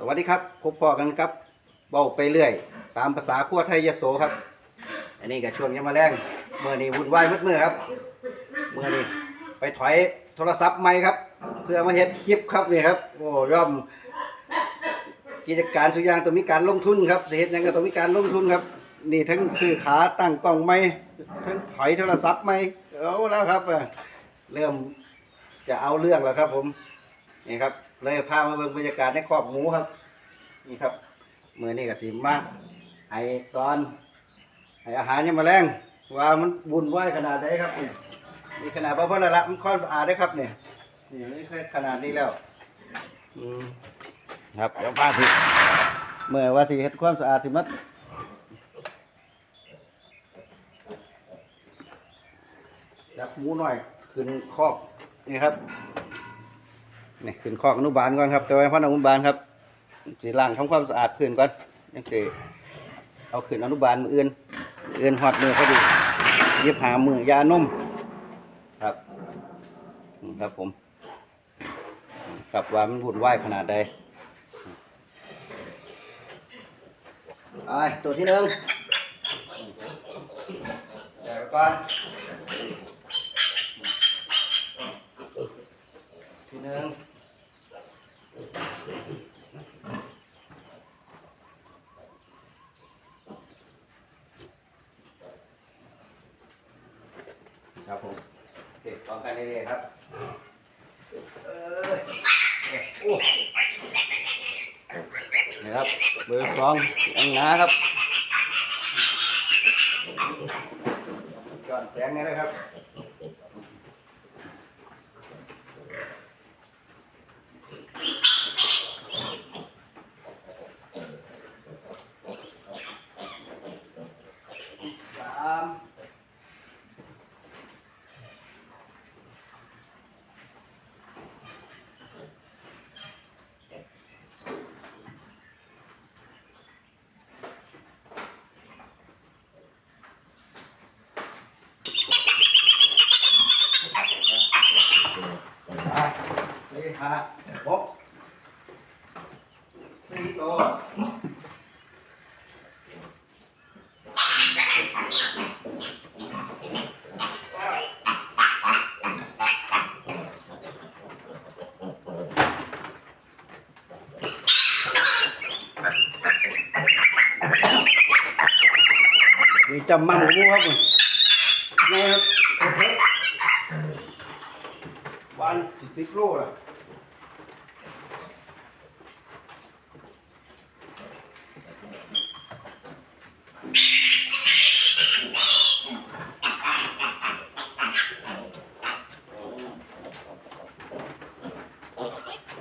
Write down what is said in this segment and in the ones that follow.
สวัสดีครับพบพอกันครับเบาไปเรื่อย ตามภาษาขั้วไทยยโสครับ อันนี้ก็ช่วงยามมาแรงเมื่อนี้วุ่นวายมืดมือครับเมื่อนี้ไปถอยโทรศัพท์ใหม่ครับ เพื่อมาเฮ็ดคลิปครับนี่ครับโอ้ย่อมกิจการสุกอยางต้องมีการลงทุนครับเฮ็ดหยังก็ต้องมีการลงทุนครับ นี่ทั้งซื้อขาตั้งกล้องใหม่ทั้งถอยโทรศัพท์ใหม่เอาแล้วครับเริ่มจะเอาเรื่องแล้วครับผมนี่ครับ เลยพามาเบิ่งบรรยากาศในครอบหมูครับ นี่ครับมือนี้ก็สิมาให้ตอนให้อาหารยังมาแรงว่ามันบุญไหวขนาดไหนครับนี่นี่ขนาดบ่พอละละมันความสะอาดได้ครับเนี่ยนี่นี่แค่ขนาดนี้แล้วอืมครับเดี๋ยวป้าสิเมื่อว่าสิเฮ็ดความสะอาดสิมัดจับหมูหน่อยขึ้นคอกนี่ครับ นี่ขึ้นคอกอนุบาลก่อนครับแต่ว่าพันอนุบาลครับสิล้างทำความสะอาดพื้นก่อนยังสิเอาขึ้นอนุบาลมืออื่นมื้ออื่นหอดมือพอดีเย็บหามือยานุ่มครับครับผมครับว่ามันหุ่นไหวขนาดใดไปตัวที่หนึ่งแจกไปก่อนที่หนึ่ง ครับผมเด็กพร้อมกันเรื่อยๆครับเออโอ้นี่ครับเบอร์สองยังหนาครับจอนแสงนี่นะครับ สามอะสี่ ห้าหกสี่ตัวนี่จำมั่งหมูครับผมนี่ครับวันสี่สิบโลละ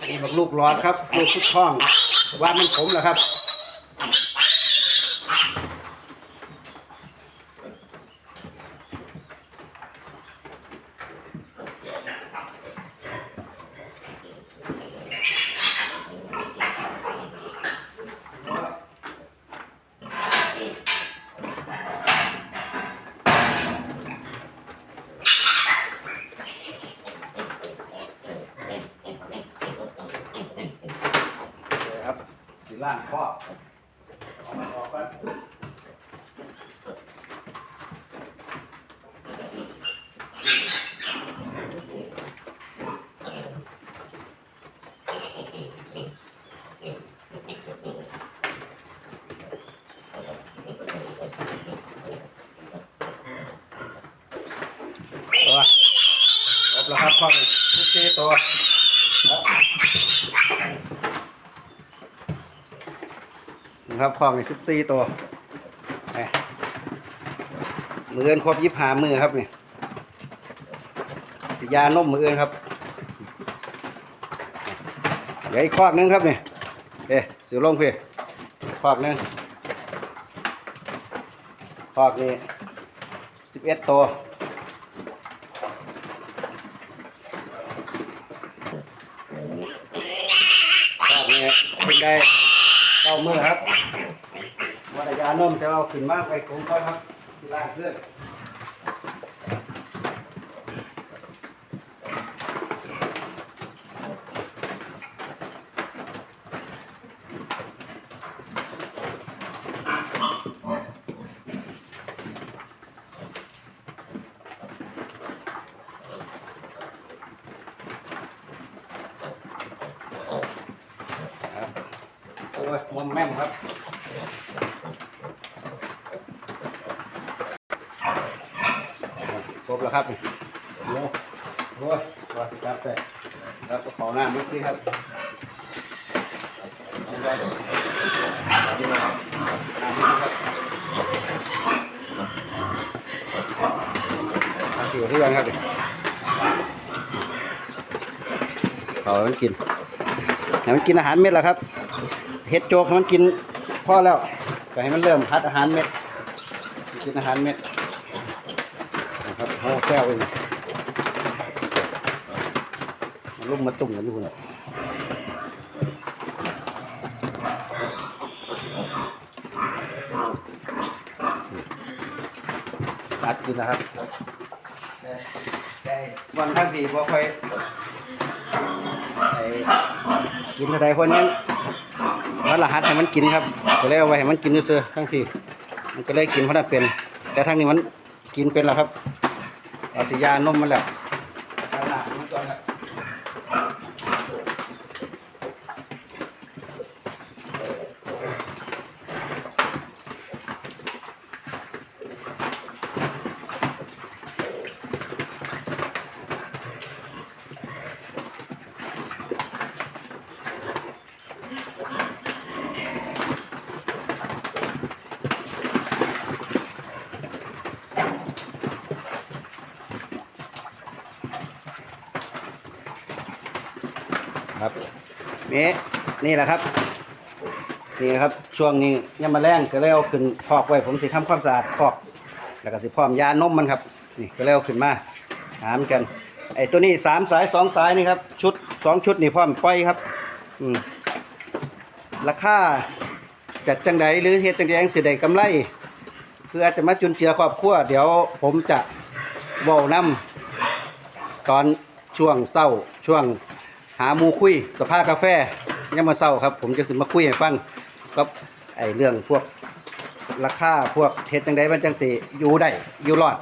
นี่บักลูกหลอดครับ ลูกทุกช่องว่ามันผมเหรอครับสี ล่างข้อเอามาออกกันตัวครบแล้วครับข้อทุกทีตัว นะครับข้อนี้สิบสี่ตัวแหมือเอินครบยิบหามือครับนี่สียานมมือเอินครับเดี๋ยวอีกข้อนึงครับนี่เอ๊ะสิวลงเพี่ข้อนึงข้อนี้สิบเอ็ดตัวครับเนี่ยขึ้นได้ เอามือครับวัดยานมจะเอาขึ้นมากไปคงก็ครับสิล่างเพื่อน ยมอมแม่มครับครบแล้วครับโอ้โหว่าครับไปแล้วก็ขอหน้านิดนึงครับอาไปเอาดีกว่บ้านครับเอาถือเรื่องครับเขาให้มันกินให้มันกินอาหารเม็ดแล้วครับ เห็ดโจกให้มันกินพอแล้วก็ให้มันเริ่มพัดอาหารเม็ดกินอาหารเม็ดนะครับโอ้แก้วเองมันลุ่มมาตุ่มกันอยู่นะตัดกินนะครับวันทั้งสี่พอค่อยกินอะไรคนนี้ วันละหัดให้มันกินครับก็เลยเอาไว้ให้มันกินเซื่อทั้งทีมันก็เลยกินเพราะนั่นเป็น แต่ทั้งนี้มันกินเป็นแล้วครับอาสียานมมันแล้วเอาล่ะ ครับนี่นี่แหละครับ นี่นะครับ ช่วงนี้ยังมาแรงก็เลยเอาขึ้นพอกไว้ผมสิทำความสะอาดพอก แล้วก็สิพร้อมยานมมันครับ นี่ก็เลยเอาขึ้นมาหามกัน ไอ้ตัวนี้สามสายสองสายนี่ครับ ชุดสองชุดนี่พร้อมปล่อยครับอืมราคาจัดจังใดหรือเฮ็ดจังใดจังสิได้กำไร เพื่อจะมาจุนเจือครอบครัวเดี๋ยวผมจะเว้านำตอนช่วงเศร้าช่วง หามูคุยสภาพกาแฟยังมาเศร้าครับ ผมจะสิมาคุยให้ฟังก็ไอเรื่องพวกราคาพวกเฮ็ดจังไดมันจังสิอยู่ได้อยู่รอด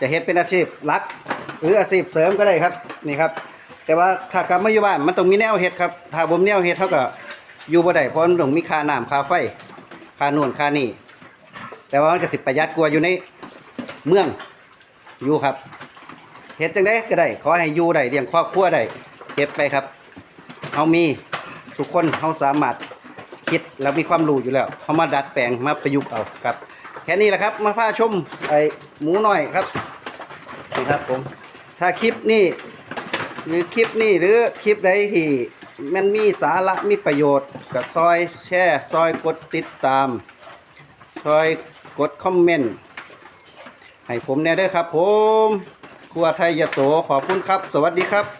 จะเฮ็ดเป็นอาชีพหลัก หรืออาชีพเสริมก็ได้ครับนี่ครับ แต่ว่าถ้ากลับมาอยู่บ้านมันต้องมีแนวเฮ็ดครับถ้าบ่มีแนวเฮ็ดเท่ากับอยู่บ่ได้เพราะมันต้องมีค่าน้ำค่าไฟค่านู่นค่านี่แต่ว่ามันก็สิประหยัดกว่าอยู่ในเมืองอยู่ครับเฮ็ดจังไดก็ได้ ขอให้อยู่ได้เลี้ยงครอบครัวได้ ก็บไปครับเฮามีทุกคนเฮาสามารถคิดแล้วมีความรู้อยู่แล้วเฮามาดัดแปลงมาประยุกต์เอาครับ แค่นี้แหละครับ มาพาชมไอ้หมูหน้อยครับนี่ครับผมถ้าคลิปนี้หรือคลิปนี้หรือคลิปใดที่มันมีสาระมีประโยชน์ก็ซอยแชร์ซอยกดติดตามซอยกดคอมเมนต์ให้ผมแน่เด้อครับ ผมครัวไทยยโสขอบคุณครับ สวัสดีครับ